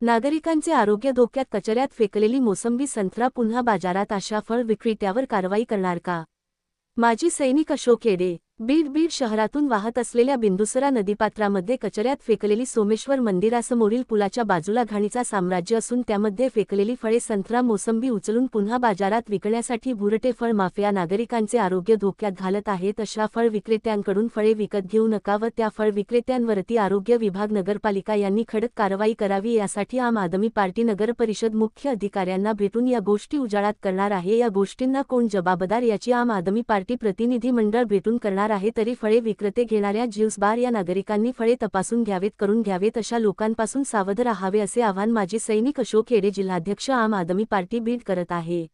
नागरिकांचे आरोग्य धोक्यात कचऱ्यात फेकलेली मोसंबी संत्रा पुन्हा बाजारात अशा फळ विक्रेत्यावर कारवाई करणार का? माजी सैनिक अशोक येडे बीड बीड शहरातून वाहत असलेल्या बिंदुसरा नदीपात्रामध्ये कचऱ्यात फेकलेली सोमेश्वर मंदिरासमोरील पुलाच्या बाजूला घाणीचा साम्राज्य असून त्यामध्ये फेकलेली फळे संत्रा मोसंबी उचलून पुन्हा बाजारात विकण्यासाठी भुरटे फळ माफिया नागरिकांचे आरोग्य धोक्यात घालत आहेत अशा फळ विक्रेत्यांकडून फळे विकत घेऊ नका व त्या फळ विक्रेत्यांवरती आरोग्य विभाग नगरपालिका यांनी खडक कारवाई करावी यासाठी आम आदमी पार्टी नगर परिषद मुख्य अधिकाऱ्यांना भेटून या गोष्टी उजाळात करणार आहे. या गोष्टींना कोण जबाबदार याची आम आदमी पार्टी प्रतिनिधी मंडळ भेटून करणार आहे तरी फळे विक्रेते घेणाऱ्या ज्यूस बार या नागरिकांनी फळे तपासून घ्यावेत करून घ्यावेत अशा लोकांपासून सावध राहावे असे आवाहन माजी सैनिक अशोक येडे जिल्हाध्यक्ष आम आदमी पार्टी बीड करत आहे.